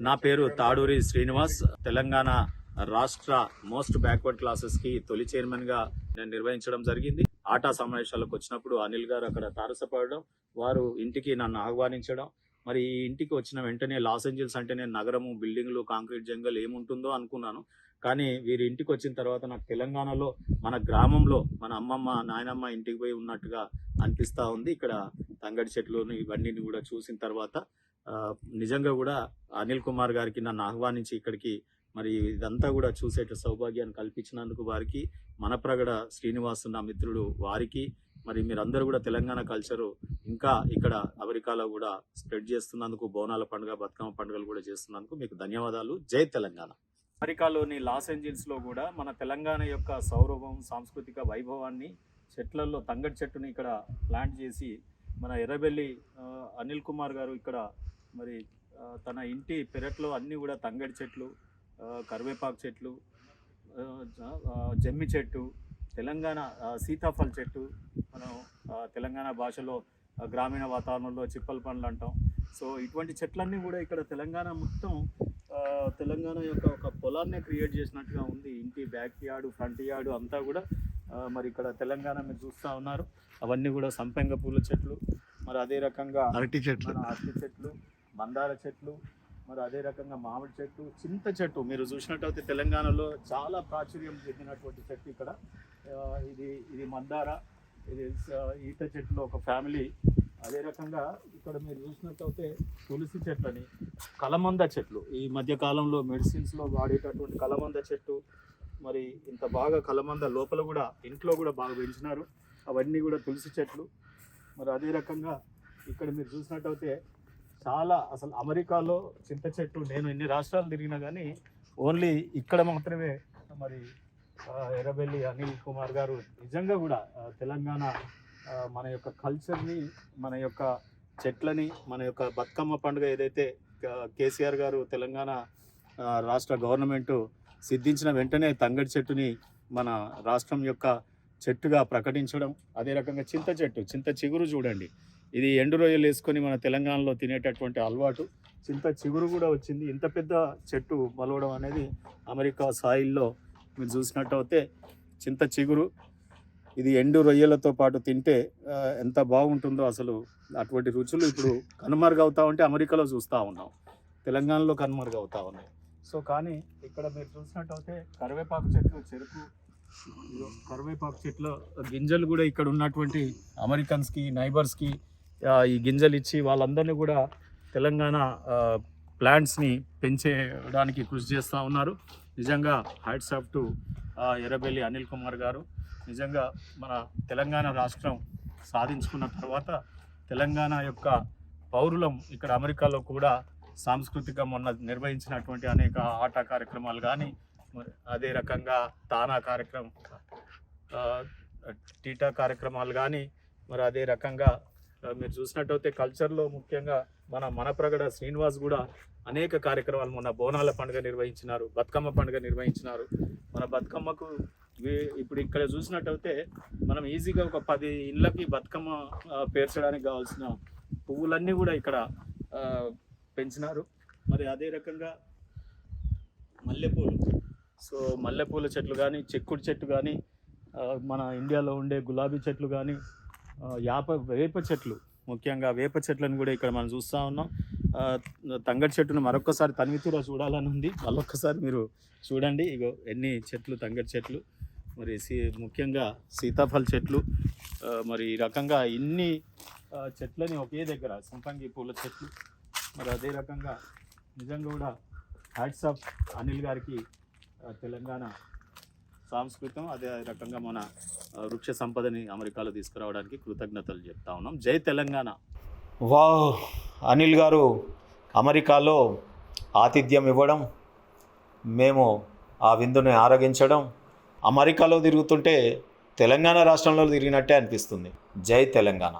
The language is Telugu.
నా పేరు తాడూరి శ్రీనివాస్. తెలంగాణ రాష్ట్ర మోస్ట్ బ్యాక్వర్డ్ క్లాసెస్కి తొలి చైర్మన్గా నేను నిర్వహించడం జరిగింది. ఆటా సమావేశాలకు వచ్చినప్పుడు అనిల్ గారు అక్కడ తారసపడడం వారు ఇంటికి నన్ను ఆహ్వానించడం. మరి ఈ ఇంటికి వచ్చిన వెంటనే లాస్ ఏంజల్స్ అంటేనే నగరము బిల్డింగ్లు కాంక్రీట్ జంగల్ ఏముంటుందో అనుకున్నాను. కానీ వీరి ఇంటికి వచ్చిన తర్వాత నాకు తెలంగాణలో మన గ్రామంలో మన అమ్మమ్మ నాయనమ్మ ఇంటికి పోయి ఉన్నట్టుగా అనిపిస్తూ ఉంది. ఇక్కడ తంగడి చెట్లు ఇవన్నీ కూడా చూసిన తర్వాత నిజంగా కూడా అనిల్ కుమార్ గారికి నన్ను ఆహ్వానించి ఇక్కడికి మరి ఇదంతా కూడా చూసేట సౌభాగ్యాన్ని కల్పించినందుకు వారికి మనప్రగడ శ్రీనివాస్ నా మిత్రుడు వారికి మరి మీరందరూ కూడా తెలంగాణ కల్చరు ఇంకా ఇక్కడ అమెరికాలో కూడా స్ప్రెడ్ చేస్తున్నందుకు బోనాల పండుగ బతుకమ్మ పండుగలు కూడా చేస్తున్నందుకు మీకు ధన్యవాదాలు. జై తెలంగాణ. అమెరికాలోని లాస్ ఏంజల్స్లో కూడా మన తెలంగాణ యొక్క సౌరభం సాంస్కృతిక వైభవాన్ని చెట్లలో తంగడి చెట్టుని ఇక్కడ ప్లాంట్ చేసి మన ఎర్రబెల్లి అనిల్ కుమార్ గారు ఇక్కడ మరి తన ఇంటి పెరట్లో అన్నీ కూడా తంగడి చెట్లు కరివేపాకు చెట్లు జమ్మి చెట్టు తెలంగాణ సీతాఫల్ చెట్టు మనం తెలంగాణ భాషలో గ్రామీణ వాతావరణంలో చిప్పల పండ్లు అంటాం. సో ఇటువంటి చెట్లన్నీ కూడా ఇక్కడ తెలంగాణ మొత్తం తెలంగాణ యొక్క ఒక పొలాన్నే క్రియేట్ చేసినట్టుగా ఉంది. ఇంటి బ్యాక్ యార్డు ఫ్రంట్ యార్డు అంతా కూడా మరి ఇక్కడ తెలంగాణ మీరు చూస్తూ ఉన్నారు. అవన్నీ కూడా సంపెంగ పూల చెట్లు. మరి అదే రకంగా అరటి చెట్లు. అరటి చెట్లు మందార చెట్లు మరి అదే రకంగా మామిడి చెట్టు చింత చెట్టు. మీరు చూసినట్టయితే తెలంగాణలో చాలా ప్రాచుర్యం చెందినటువంటి చెట్టు ఇక్కడ. ఇది ఇది మందార ఇది ఈత చెట్లు ఒక ఫ్యామిలీ. అదే రకంగా ఇక్కడ మీరు చూసినట్టయితే తులసి చెట్లని కలమంద చెట్లు. ఈ మధ్య కాలంలో వాడేటటువంటి కలమంద చెట్టు మరి ఇంత బాగా కలమంద లోపల కూడా ఇంట్లో కూడా బాగా పెంచినారు. అవన్నీ కూడా తులసి చెట్లు. మరి అదే రకంగా ఇక్కడ మీరు చూసినట్టయితే చాలా అసలు అమెరికాలో చింత చెట్టు నేను ఎన్ని రాష్ట్రాలు తిరిగినా కానీ ఓన్లీ ఇక్కడ మాత్రమే మరి ఎర్రబెల్లి అనిల్ కుమార్ గారు నిజంగా కూడా తెలంగాణ మన యొక్క కల్చర్ని మన యొక్క చెట్లని మన యొక్క బతుకమ్మ పండుగ ఏదైతే కేసీఆర్ గారు తెలంగాణ రాష్ట్ర గవర్నమెంట్ సిద్ధించిన వెంటనే తంగడి చెట్టుని మన రాష్ట్రం యొక్క చెట్టుగా ప్రకటించడం అదే రకంగా చింత చెట్టు చింత చిగురు చూడండి. ఇది ఎండు రొయ్యలు వేసుకొని మన తెలంగాణలో తినేటటువంటి అలవాటు. చింత చిగురు కూడా వచ్చింది. ఇంత పెద్ద చెట్టు మలవడం అనేది అమెరికా సాయిల్లో మీరు చూసినట్టయితే చింత చిగురు. ఇది ఎండు రొయ్యలతో పాటు తింటే ఎంత బాగుంటుందో అసలు అటువంటి రుచులు ఇప్పుడు కనుమరుగవుతా ఉంటే అమెరికాలో చూస్తూ ఉన్నాం. తెలంగాణలో కనుమరుగవుతా ఉన్నాయి. సో కానీ ఇక్కడ మీరు చూసినట్టయితే కరివేపాకు చెట్లు చెరుకు కరివేపాకు చెట్ల గింజలు కూడా ఇక్కడ ఉన్నటువంటి అమెరికన్స్కి నైబర్స్కి ఈ గింజలు ఇచ్చి వాళ్ళందరినీ కూడా తెలంగాణ ప్లాంట్స్ని పెంచేయడానికి కృషి చేస్తూ ఉన్నారు. నిజంగా hats off to Errabelli Anil Kumar garu. నిజంగా మన తెలంగాణ రాష్ట్రం సాధించుకున్న తర్వాత తెలంగాణ యొక్క పౌరులం ఇక్కడ అమెరికాలో కూడా సాంస్కృతిక మొన్న నిర్వహించినటువంటి అనేక ఆట కార్యక్రమాలు కానీ అదే రకంగా తానా కార్యక్రమం టీటా కార్యక్రమాలు కానీ మరి అదే రకంగా మీరు చూసినట్టయితే కల్చర్లో ముఖ్యంగా మన మనప్రగడ శ్రీనివాస్ కూడా అనేక కార్యక్రమాలు మొన్న బోనాల పండుగ నిర్వహించినారు బతుకమ్మ పండుగ నిర్వహించినారు. మన బతుకమ్మకు ఇప్పుడు ఇక్కడ చూసినట్టయితే మనం ఈజీగా ఒక పది ఇళ్ళకి బతుకమ్మ పేర్చడానికి కావాల్సిన పువ్వులన్నీ కూడా ఇక్కడ పెంచినారు. మరి అదే రకంగా మల్లెపూలు. సో మల్లెపూల చెట్లు కానీ చెక్కుడు చెట్టు కానీ మన ఇండియాలో ఉండే గులాబీ చెట్లు కానీ యాప వేప చెట్లు. ముఖ్యంగా వేప చెట్లను కూడా ఇక్కడ మనం చూస్తూ ఉన్నాం. తంగటి తంగడి చెట్టును మరొకసారి తనివితీరా చూడాలని ఉంది. మళ్ళొక్కసారి మీరు చూడండి. ఇగో ఎన్ని చెట్లు తంగడి చెట్లు. మరి సీ ముఖ్యంగా సీతాఫల చెట్లు. మరి ఈ రకంగా ఇన్ని చెట్లని ఒకే దగ్గర సంపంగి పూల చెట్లు. మరి అదే రకంగా నిజంగా కూడా హ్యాట్స్ ఆఫ్ అనిల్ గారికి తెలంగాణ సాంస్కృతం. అదే రకంగా మన వృక్ష సంపదని అమెరికాలో తీసుకురావడానికి కృతజ్ఞతలు చెప్తా ఉన్నాం. జై తెలంగాణ. వా అనిల్ గారు అమెరికాలో ఆతిథ్యం ఇవ్వడం మేము ఆ విందుని ఆరగించడం అమెరికాలో తిరుగుతుంటే తెలంగాణ రాష్ట్రంలో తిరిగినట్టే అనిపిస్తుంది. జై తెలంగాణ.